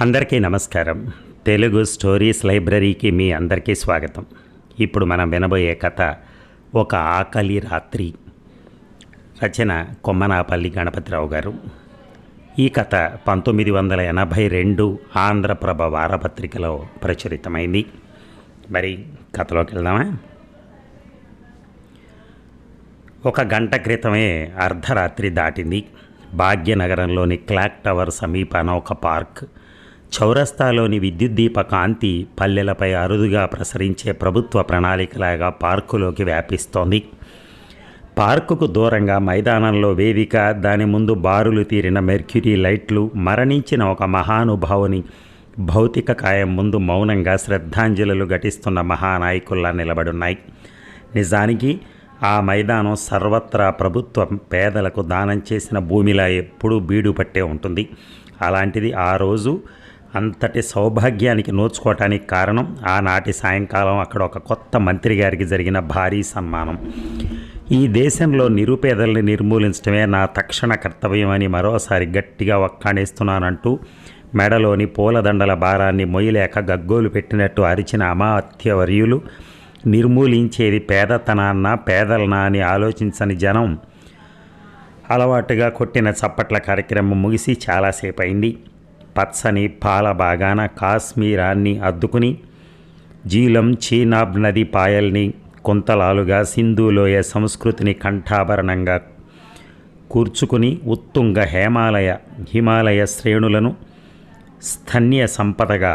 అందరికీ నమస్కారం. తెలుగు స్టోరీస్ లైబ్రరీకి మీ అందరికీ స్వాగతం. ఇప్పుడు మనం వినబోయే కథ ఒక ఆకలి రాత్రి. రచన కొమ్మనాపల్లి గణపతిరావు గారు. ఈ కథ పంతొమ్మిది వందల ఎనభై రెండు ఆంధ్రప్రభ వారపత్రికలో ప్రచురితమైంది. మరి కథలోకి వెళ్దామా? ఒక గంట క్రితమే అర్ధరాత్రి దాటింది. భాగ్యనగరంలోని క్లాక్ టవర్ సమీపాన ఒక పార్క్. చౌరస్తాలోని విద్యుత్ దీప కాంతి పల్లెలపై అరుదుగా ప్రసరించే ప్రభుత్వ ప్రణాళికలాగా పార్కులోకి వ్యాపిస్తోంది. పార్కుకు దూరంగా మైదానంలో వేదిక దాని ముందు బారులు తీరిన మెర్క్యూరీ లైట్లు మరణించిన ఒక మహానుభావుని భౌతిక కాయం ముందు మౌనంగా శ్రద్ధాంజలులు ఘటిస్తున్న మహానాయకుల్లా నిలబడున్నాయి. నిజానికి ఆ మైదానం సర్వత్రా ప్రభుత్వం పేదలకు దానం చేసిన భూమిలా ఎప్పుడూ బీడు పట్టే ఉంటుంది. అలాంటిది ఆ రోజు అంతటి సౌభాగ్యానికి నోచుకోవటానికి కారణం ఆనాటి సాయంకాలం అక్కడ ఒక కొత్త మంత్రి గారికి జరిగిన భారీ సన్మానం. ఈ దేశంలో నిరుపేదల్ని నిర్మూలించడమే నా తక్షణ కర్తవ్యం అని మరోసారి గట్టిగా ఒక్కాణేస్తున్నానంటూ మెడలోని పూలదండల భారాన్ని మొయ్యలేక గగ్గోలు పెట్టినట్టు అరిచిన అమాత్యవర్యులు నిర్మూలించేది పేదతనాన్న పేదలనా అని ఆలోచించని జనం అలవాటుగా కొట్టిన చప్పట్ల కార్యక్రమం ముగిసి చాలాసేపు అయింది పచ్చని పాల బాగాన కాశ్మీరాన్ని అద్దుకుని జీలం చీనాబ్ నది పాయల్ని కొంతలాలుగా సింధులోయ సంస్కృతిని కంఠాభరణంగా కూర్చుకుని ఉత్తుంగ హేమాలయ హిమాలయ శ్రేణులను స్థన్య సంపదగా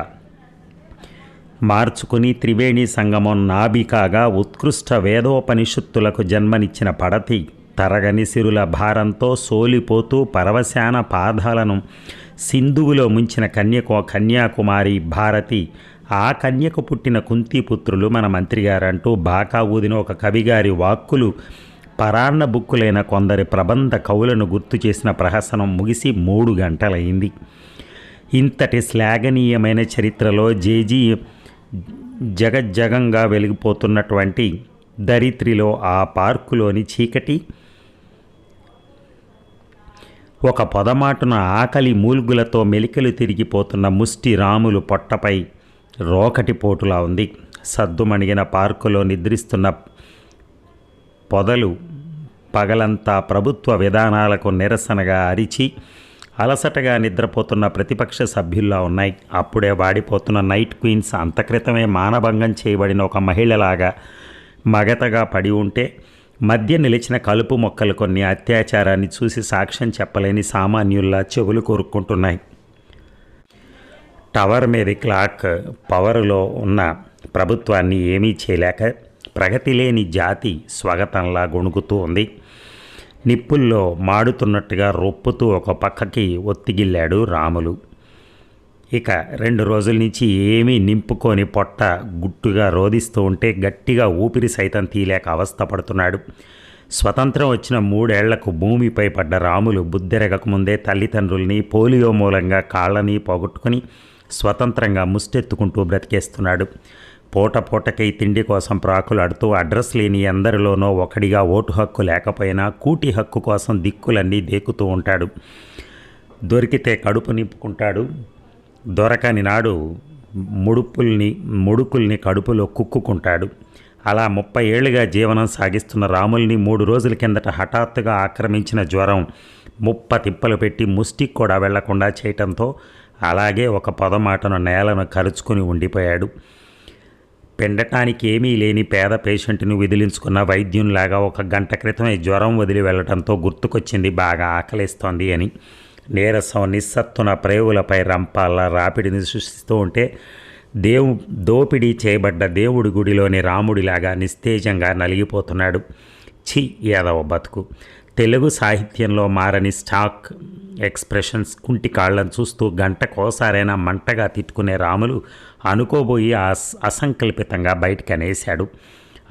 మార్చుకుని త్రివేణి సంగమం నాభికాగా ఉత్కృష్ట వేదోపనిషత్తులకు జన్మనిచ్చిన పడతి. తరగని సిరుల భారంతో సోలిపోతూ పరవశాన పాదాలను సింధువులో ముంచిన కన్యకు కన్యాకుమారి భారతి ఆ కన్యకు పుట్టిన కుంతిపుత్రులు మన మంత్రిగారంటూ బాకా ఊదిన ఒక కవిగారి వాక్కులు పరాన్న బుక్కులైన కొందరి ప్రబంధ కవులను గుర్తు చేసిన ప్రహసనం ముగిసి మూడు గంటలైంది. ఇంతటి శ్లాఘనీయమైన చరిత్రలో జేజీ జగజ్జగంగా వెలిగిపోతున్నటువంటి దరిత్రిలో ఆ పార్కులోని చీకటి ఒక పొదమాటున ఆకలి మూల్గులతో మెలికలు తిరిగిపోతున్న ముష్టి రాములు పొట్టపై రోకటి పోటులా ఉంది. సద్దుమణిగిన పార్కులో నిద్రిస్తున్న పొదలు పగలంతా ప్రభుత్వ విధానాలకు నిరసనగా అరిచి అలసటగా నిద్రపోతున్న ప్రతిపక్ష సభ్యుల్లా ఉన్నాయి. అప్పుడే వాడిపోతున్న నైట్ క్వీన్స్ అంతక్రితమే మానభంగం చేయబడిన ఒక మహిళలాగా మగతగా పడి ఉంటే మధ్య నిలిచిన కలుపు మొక్కలు కొన్ని అత్యాచారాన్ని చూసి సాక్ష్యం చెప్పలేని సామాన్యుల్లా చెవులు కోరుకుంటున్నాయి టవర్ మీద క్లాక్ పవర్లో ఉన్న ప్రభుత్వాన్ని ఏమీ చేయలేక ప్రగతి లేని జాతి స్వాగతంలా గొణుకుతూ ఉంది. నిప్పుల్లో మాడుతున్నట్టుగా రొప్పుతూ ఒక పక్కకి ఒత్తిగిల్లాడు రాములు. ఇక రెండు రోజుల నుంచి ఏమీ నింపుకొని పొట్ట గుట్టుగా రోధిస్తూ ఉంటే గట్టిగా ఊపిరి సైతం తీలేక అవస్థపడుతున్నాడు స్వతంత్రం వచ్చిన మూడేళ్ళకు భూమిపై పడ్డ రాములు బుద్ధిరెగకముందే తల్లిదండ్రుల్ని పోలియో మూలంగా కాళ్ళని పోగొట్టుకుని స్వతంత్రంగా ముష్టెత్తుకుంటూ బ్రతికేస్తున్నాడు. పూట పూటకై తిండి కోసం ప్రాకులాడుతూ అడ్రస్ లేని ఎందరిలోనో ఒకడిగా ఓటు హక్కు లేకపోయినా కూటి హక్కు కోసం దిక్కులన్నీ దేకుతూ ఉంటాడు. దొరికితే కడుపు నింపుకుంటాడు. దొరకని నాడు ముడుపుల్ని ముడుకుల్ని కడుపులో కుక్కుకుంటాడు. అలా ముప్పై ఏళ్ళుగా జీవనం సాగిస్తున్న రాముల్ని మూడు రోజుల కిందట హఠాత్తుగా ఆక్రమించిన జ్వరం ముప్ప తిప్పలు పెట్టి ముష్టికి కూడా వెళ్ళకుండా చేయటంతో అలాగే ఒక పొదమాటను నేలను కరుచుకుని ఉండిపోయాడు. పిండటానికి ఏమీ లేని పేద పేషెంట్ను విదిలించుకున్న వైద్యునిలాగా ఒక గంట క్రితమే జ్వరం వదిలి వెళ్ళడంతో గుర్తుకొచ్చింది బాగా ఆకలిస్తోంది అని. నీరసం నిస్సత్తున ప్రేవులపై రంపాల రాపిడిని సృష్టిస్తూ ఉంటే దేవు దోపిడీ చేయబడ్డ దేవుడి గుడిలోని రాముడిలాగా నిస్తేజంగా నలిగిపోతున్నాడు. చి యాదవ బతుకు. తెలుగు సాహిత్యంలో మారని స్టాక్ ఎక్స్ప్రెషన్స్ కుంటి కాళ్ళను చూస్తూ గంటకోసారైనా మంటగా తిట్టుకునే రాములు అనుకోబోయి అస్ అసంకల్పితంగా బయటికి అనేశాడు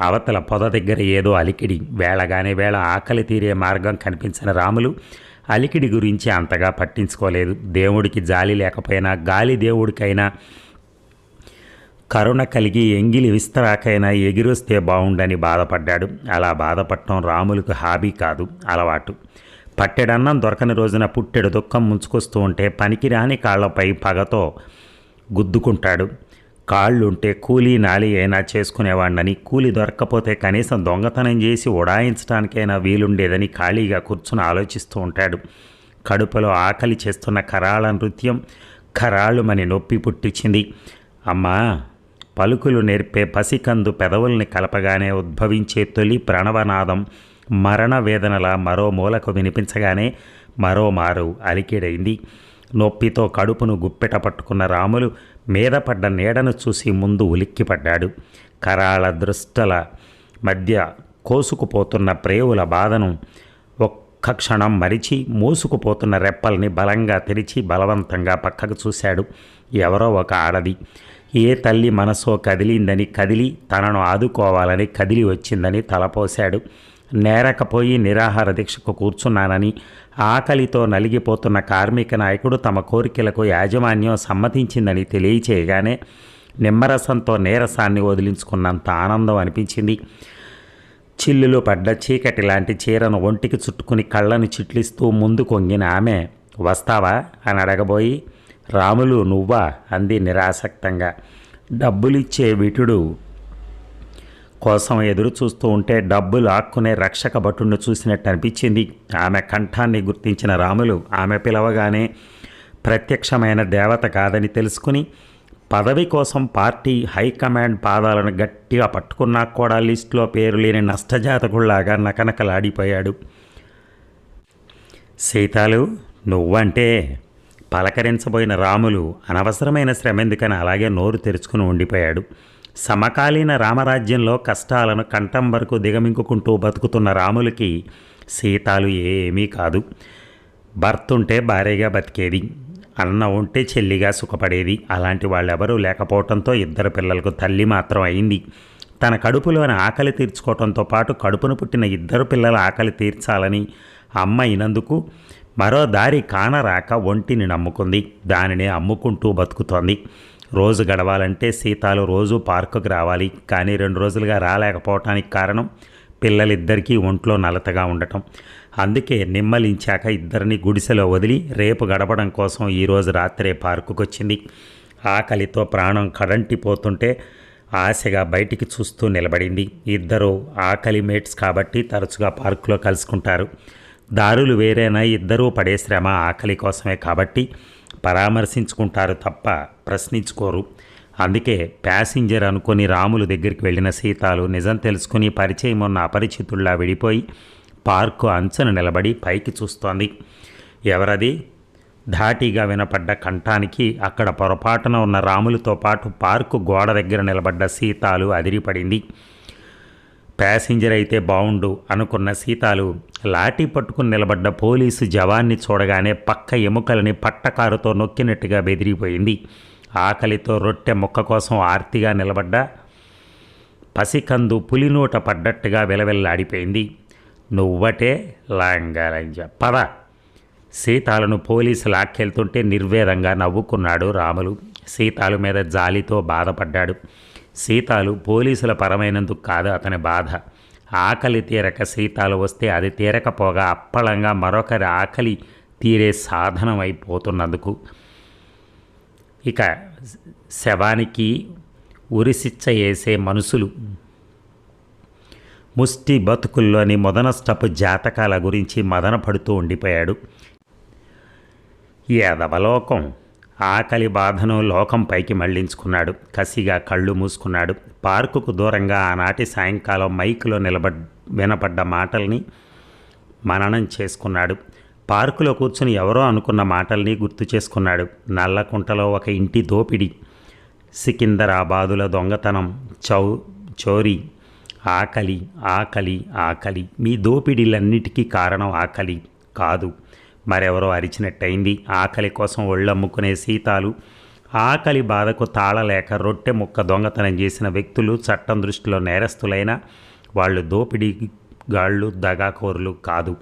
అవతల పొద దగ్గర ఏదో అలికిడి వేళగానే వేళ ఆకలి తీరే మార్గం కనిపించిన రాములు అలికిడి గురించి అంతగా పట్టించుకోలేదు. దేవుడికి జాలి లేకపోయినా గాలి దేవుడికైనా కరుణ కలిగి ఎంగిలి విస్తరాకైనా ఎగిరొస్తే బాగుండని బాధపడ్డాడు. అలా బాధపడటం రాములకు హాబీ కాదు అలవాటు. పట్టెడన్నం దొరకని రోజున పుట్టెడు దుఃఖం ముంచుకొస్తూ ఉంటే పనికిరాని కాళ్ళపై పగతో గుద్దుకుంటాడు. కాళ్ళుంటే కూలీ నాలి అయినా చేసుకునేవాడినని కూలి దొరక్కపోతే కనీసం దొంగతనం చేసి ఉడాయించడానికైనా వీలుండేదని ఖాళీగా కూర్చుని ఆలోచిస్తూ ఉంటాడు. కడుపులో ఆకలి చేస్తున్న కరాళ నృత్యం ఖరాళుమని నొప్పి పుట్టించింది. అమ్మా పలుకులు నేర్పే పసికందు పెదవుల్ని కలపగానే ఉద్భవించే తొలి ప్రణవనాదం మరణ వేదనల మరో మూలకు వినిపించగానే మరోమారు అలికిడైంది. నొప్పితో కడుపును గుప్పెట పట్టుకున్న రాములు మీద పడ్డ నీడను చూసి ముందు ఉలిక్కిపడ్డాడు. కరాళ దృష్టల మధ్య కోసుకుపోతున్న ప్రేవుల బాధను ఒక్క క్షణం మరిచి మూసుకుపోతున్న రెప్పల్ని బలంగా తెరిచి బలవంతంగా పక్కకు చూశాడు ఎవరో ఒక ఆడది. ఏ తల్లి మనసో కదిలిందని కదిలి తనను ఆదుకోవాలని కదిలి వచ్చిందని తలపోశాడు. నేరకపోయి నిరాహార దీక్షకు కూర్చున్నానని ఆకలితో నలిగిపోతున్న కార్మిక నాయకుడు తమ కోరికలకు యాజమాన్యం సమ్మతించిందని తెలియచేయగానే నిమ్మరసంతో నీరసాన్ని వదిలించుకున్నంత ఆనందం అనిపించింది. చిల్లులు పడ్డ చీకటి లాంటి చీరను ఒంటికి చుట్టుకుని కళ్ళను చిట్లిస్తూ ముందు కొంగిన ఆమె వస్తావా? అని అడగబోయి రాములు నువ్వా? అంది నిరాసక్తంగా. డబ్బులిచ్చే విటుడు కోసం ఎదురు చూస్తూ ఉంటే డబ్బులు ఆక్కునే రక్షక భటుణ్ణి చూసినట్టు అనిపించింది. ఆమె కంఠాన్ని గుర్తించిన రాములు ఆమె పిలవగానే ప్రత్యక్షమైన దేవత కాదని తెలుసుకుని పదవి కోసం పార్టీ హైకమాండ్ పాదాలను గట్టిగా పట్టుకున్నా కూడా లిస్టులో పేరు లేని నష్టజాతకుల్లాగా నకనకలాడిపోయాడు. సీతాలు నువ్వంటే పలకరించబోయిన రాములు అనవసరమైన శ్రమ ఎందుకని అలాగే నోరు తెరుచుకుని ఉండిపోయాడు. సమకాలీన రామరాజ్యంలో కష్టాలను కంఠం వరకు దిగమింగుకుంటూ బతుకుతున్న రాములకి సీతాలు ఏమీ కాదు. భర్త ఉంటే భార్యగా బతికేది అన్న ఉంటే చెల్లిగా సుఖపడేది. అలాంటి వాళ్ళెవరూ లేకపోవడంతో ఇద్దరు పిల్లలకు తల్లి మాత్రం అయింది. తన కడుపులోని ఆకలి తీర్చుకోవడంతో పాటు కడుపును పుట్టిన ఇద్దరు పిల్లల ఆకలి తీర్చాలని అమ్మ అయినందుకు మరో దారి కానరాక ఒంటిని నమ్ముకుంది. దానిని అమ్ముకుంటూ బతుకుతోంది. రోజు గడవాలంటే సీతాలు రోజు పార్కుకు రావాలి. కానీ రెండు రోజులుగా రాలేకపోవటానికి కారణం పిల్లలిద్దరికీ ఒంట్లో నలతగా ఉండటం. అందుకే నిమ్మలించాక ఇద్దరిని గుడిసెలో వదిలి రేపు గడపడం కోసం ఈరోజు రాత్రే పార్కుకు వచ్చింది ఆకలితో ప్రాణం కడంటిపోతుంటే ఆశగా బయటికి చూస్తూ నిలబడింది. ఇద్దరు ఆకలి మేట్స్ కాబట్టి తరచుగా పార్కులో కలుసుకుంటారు. దారులు వేరేనా ఇద్దరూ పడే శ్రమ ఆకలి కోసమే కాబట్టి పరామర్శించుకుంటారు తప్ప ప్రశ్నించుకోరు. అందుకే ప్యాసింజర్ అనుకొని రాములు దగ్గరికి వెళ్ళిన సీతాలు నిజం తెలుసుకుని పరిచయం ఉన్న అపరిచితుల్లా విడిపోయి పార్కు అంచన నిలబడి పైకి చూస్తోంది. ఎవరది? ధాటిగా వినపడ్డ కంఠానికి అక్కడ పొరపాటున ఉన్న రాములతో పాటు పార్కు గోడ దగ్గర నిలబడ్డ సీతాలు అదిరిపడింది. ప్యాసింజర్ అయితే బావుండు అనుకున్న సీతాలు లాఠీ పట్టుకుని నిలబడ్డ పోలీసు జవాన్ని చూడగానే పక్క ఎముకలని పట్టకారుతో నొక్కినట్టుగా బెదిరిపోయింది. ఆకలితో రొట్టె ముక్క కోసం ఆర్తిగా నిలబడ్డ పసికందు పులినూట పడ్డట్టుగా విలవిల్లాడిపోయింది. నువ్వటే లాంగాలంజ పద. సీతాలను పోలీసు లాక్కెళ్తుంటే నిర్వేదంగా నవ్వుకున్నాడు రాములు. సీతాలు మీద జాలితో బాధపడ్డాడు. సీతాలు పోలీసుల పరమైనందుకు కాదు అతని బాధ. ఆకలి తీరక సీతాలు వస్తే అది తీరకపోగా అప్పళంగా మరొకరి ఆకలి తీరే సాధనం అయిపోతున్నందుకు ఇక శవానికి ఉరిశిచ్చ వేసే మనుషులు. ముష్టి బతుకుల్లోని మొదనష్టపు జాతకాల గురించి మదన పడుతూ ఉండిపోయాడు. యాదవలోకం ఆకలి బాధను లోకం పైకి మళ్ళించుకున్నాడు. కసిగా కళ్ళు మూసుకున్నాడు. పార్కుకు దూరంగా ఆనాటి సాయంకాలం మైకులో నిలబడ్ వినపడ్డ మాటల్ని మననం చేసుకున్నాడు. పార్కులో కూర్చుని ఎవరో అనుకున్న మాటల్ని గుర్తు చేసుకున్నాడు. నల్లకుంటలో ఒక ఇంటి దోపిడి సికిందరాబాదుల దొంగతనం చౌ చోరీ ఆకలి ఆకలి ఆకలి. మీ దోపిడీలన్నిటికీ కారణం ఆకలి కాదు. మరెవరో అరిచినట్టయింది. ఆకలి కోసం ఒళ్ళమ్ముకునే సీతాలు ఆకలి బాధకు తాళలేక రొట్టె ముక్క దొంగతనం చేసిన వ్యక్తులు చట్టం దృష్టిలో నేరస్తులైన వాళ్ళు దోపిడీ గాళ్ళు దగాకోరులు కాదు.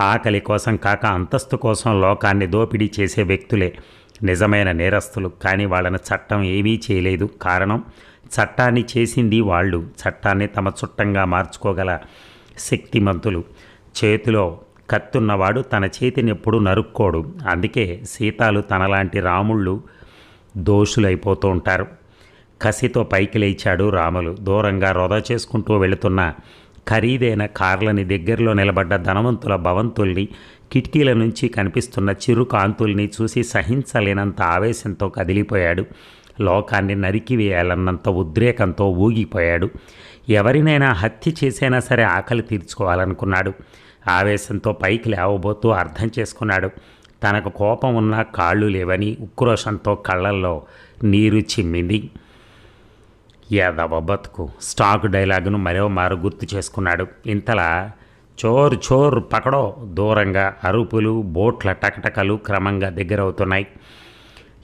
ఆకలి కోసం కాక అంతస్తు కోసం లోకాన్ని దోపిడీ చేసే వ్యక్తులే నిజమైన నేరస్తులు. కానీ వాళ్ళని చట్టం ఏమీ చేయలేదు. కారణం చట్టాన్ని చేసింది వాళ్ళు. చట్టాన్ని తమ చుట్టంగా మార్చుకోగల శక్తిమంతులు. చేతిలో కత్తున్నవాడు తన చేతిని ఎప్పుడూ నరుక్కోడు. అందుకే సీతాలు తనలాంటి రాముళ్ళు దోషులైపోతూ ఉంటారు. కసితో పైకి లేచాడు రాములు. దూరంగా వృధా చేసుకుంటూ వెళుతున్న ఖరీదైన కార్లని దగ్గరలో నిలబడ్డ ధనవంతుల భవంతుల్ని కిటికీల నుంచి కనిపిస్తున్న చిరు కాంతుల్ని చూసి సహించలేనంత ఆవేశంతో కదిలిపోయాడు. లోకాన్ని నరికివేయాలన్నంత ఉద్రేకంతో ఊగిపోయాడు. ఎవరినైనా హత్య చేసైనా సరే ఆకలి తీర్చుకోవాలనుకున్నాడు. ఆవేశంతో పైకి లేవబోతూ అర్థం చేసుకున్నాడు. తనకు కోపం ఉన్నా కాళ్ళు లేవని ఉక్రోషంతో కళ్ళల్లో నీరు చిమ్మింది. యాదవ బతుకు. స్టాక్ డైలాగును మరో మారు గుర్తు చేసుకున్నాడు. ఇంతలా చోర్ చోర్ పకడో దూరంగా అరుపులు బోట్ల టకటకలు క్రమంగా దగ్గరవుతున్నాయి.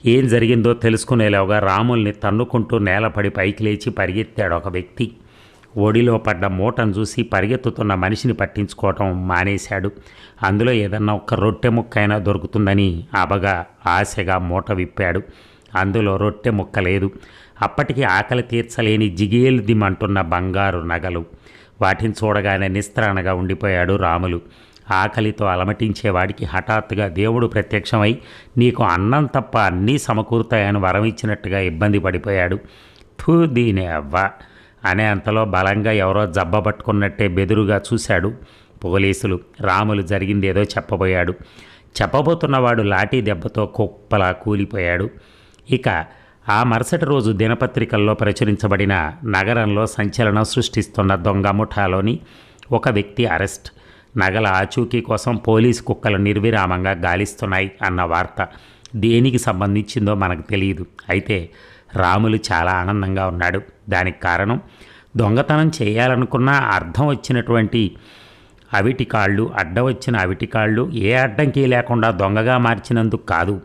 ఏం జరిగిందో తెలుసుకునేలోగా రాముల్ని తన్నుకుంటూ నేలపడి పైకి లేచి పరిగెత్తాడు ఒక వ్యక్తి. ఒడిలో పడ్డ మూటను చూసి పరిగెత్తుతున్న మనిషిని పట్టించుకోవటం మానేశాడు. అందులో ఏదన్నా ఒక్క రొట్టె ముక్క అయినా దొరుకుతుందని అబగా ఆశగా మూట విప్పాడు. అందులో రొట్టె ముక్క లేదు. అప్పటికి ఆకలి తీర్చలేని జిగేలుదిమంటున్న బంగారు నగలు. వాటిని చూడగానే నిస్త్రాణగా ఉండిపోయాడు రాములు. ఆకలితో అలమటించేవాడికి హఠాత్తుగా దేవుడు ప్రత్యక్షమై నీకు అన్నం తప్ప అన్నీ సమకూరుతాయని వరం ఇచ్చినట్టుగా ఇబ్బంది పడిపోయాడు. థూ దీని అవ్వ! అనే అంతలో బలంగా ఎవరో జబ్బ పట్టుకున్నట్టే బెదురుగా చూశాడు పోలీసులు. రాములు జరిగింది ఏదో చెప్పబోయాడు. చెప్పబోతున్నవాడు లాఠీ దెబ్బతో కుప్పలా కూలిపోయాడు. ఇక ఆ మరుసటి రోజు దినపత్రికల్లో ప్రచురించబడిన నగరంలో సంచలనం సృష్టిస్తున్న దొంగ ముఠాలోని ఒక వ్యక్తి అరెస్ట్. నగల ఆచూకీ కోసం పోలీస్ కుక్కలు నిర్విరామంగా గాలిస్తున్నాయి అన్న వార్త. దేనికి సంబంధించిందో మనకు తెలియదు. అయితే రాములు చాలా ఆనందంగా ఉన్నాడు. దానికి కారణం దొంగతనం చేయాలనుకున్న అర్థం వచ్చినటువంటి అవిటి కాళ్ళు అడ్డ వచ్చిన అవిటి కాళ్ళు ఏ అడ్డంకి లేకుండా దొంగగా మార్చినందుకు కాదు.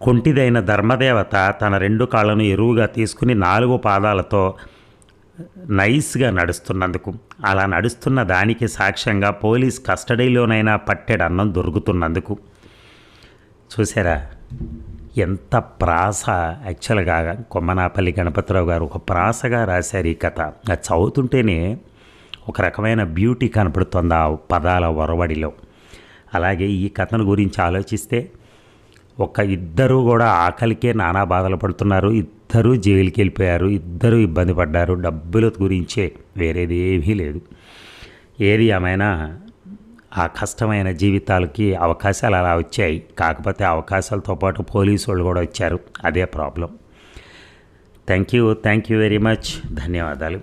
కొంటిదైన ధర్మదేవత తన రెండు కాళ్ళను ఎరువుగా తీసుకుని నాలుగు పాదాలతో నైస్గా నడుస్తున్నందుకు. అలా నడుస్తున్న దానికి సాక్ష్యంగా పోలీస్ కస్టడీలోనైనా పట్టెడన్నం దొరుకుతున్నందుకు. చూసారా? ఎంత ప్రాస యాక్చువల్గా కొమ్మనాపల్లి గణపతిరావు గారు ఒక ప్రాసగా రాశారు ఈ కథ. అది చదువుతుంటేనే ఒక రకమైన బ్యూటీ కనపడుతుంది ఆ పదాల ఒరవడిలో. అలాగే ఈ కథను గురించి ఆలోచిస్తే ఒక ఇద్దరు కూడా ఆకలికే నానా బాధలు పడుతున్నారు. ఇద్దరు జైలుకి వెళ్ళిపోయారు. ఇద్దరు ఇబ్బంది పడ్డారు. డబ్బుల గురించే వేరేది ఏమీ లేదు. ఏది ఏమైనా ఆ కష్టమైన జీవితాలకి అవకాశాలు అలా వచ్చాయి. కాకపోతే అవకాశాలతో పాటు పోలీసు వాళ్ళు కూడా వచ్చారు. అదే problem. Thank you thank you very much. ధన్యవాదాలు.